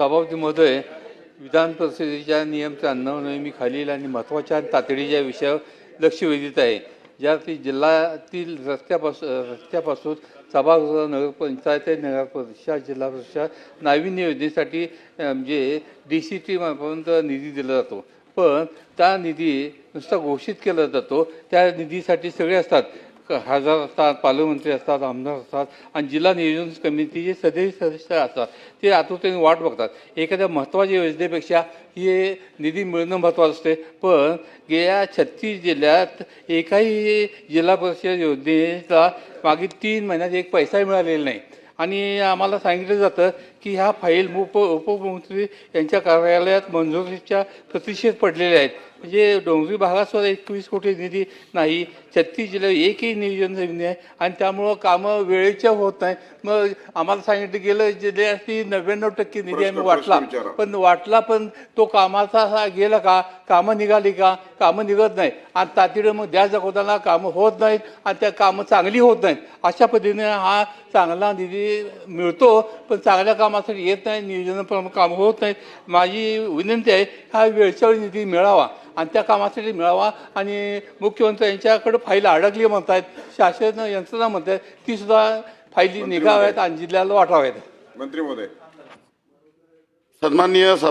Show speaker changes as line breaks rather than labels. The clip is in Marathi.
सभापती महोदय विधान परिषदेच्या नियम त्र्याण्णव खालील आणि महत्त्वाच्या आणि तातडीच्या विषयावर लक्ष वेधित आहे. ज्यात जिल्ह्यातील रस्त्यापासून रस्त्यापासून सभागृह नगरपंचायत नगर परिषद जिल्हा परिषद नाविन्य योजनेसाठी म्हणजे डी सी टी मार्फत निधी दिला जातो. पण त्या निधी नुसता घोषित केला जातो. त्या निधीसाठी सगळे असतात. खासदार असतात पालकमंत्री असतात आमदार असतात आणि जिल्हा नियोजन समितीचे सदैव सदस्य असतात ते आतुरतेने वाट बघतात. एखाद्या महत्त्वाच्या योजनेपेक्षा हे निधी मिळणं महत्त्वाचं असते. पण गेल्या छत्तीस जिल्ह्यात एकाही जिल्हा परिषद योजनेचा मागील तीन महिन्यात एक पैसाही मिळालेला नाही. आणि आम्हाला सांगितलं जातं की ह्या फाईल उप उपमुख्यमंत्री यांच्या कार्यालयात मंजुरीच्या प्रतिषेध पडलेले आहेत. म्हणजे डोंगरी भागात सुद्धा एकवीस कोटी निधी नाही. छत्तीस जिल्ह्यात एकही नियोजन जमीन आहे आणि त्यामुळं कामं वेळेच्या होत नाही मग आम्हाला सांगितलं गेलं जिल्ह्याची नव्याण्णव टक्के निधी आम्ही वाटला. पण वाटला पण तो कामाचा गेला का? कामं निघाली का? कामं निघत नाही आणि तातडीनं मग द्या दाखवताना कामं होत नाहीत आणि त्या कामं चांगली होत नाहीत. अशा पद्धतीने हा चांगला निधी मिळतो. पण चांगल्या कामासाठी येत नाही नियोजन कामं होत नाहीत माझी विनंती आहे हा वेळच्या वेळी निधी मिळावा आणि त्या कामासाठी मिळावा आणि मुख्यमंत्री यांच्याकडे फाईल अडकली म्हणतायत शासन यंत्रणा म्हणतायत ती सुद्धा फायली निघाव्यात आणि जिल्ह्याला वाटाव्यात.
मंत्री महोदय.
सन्माननीय सभा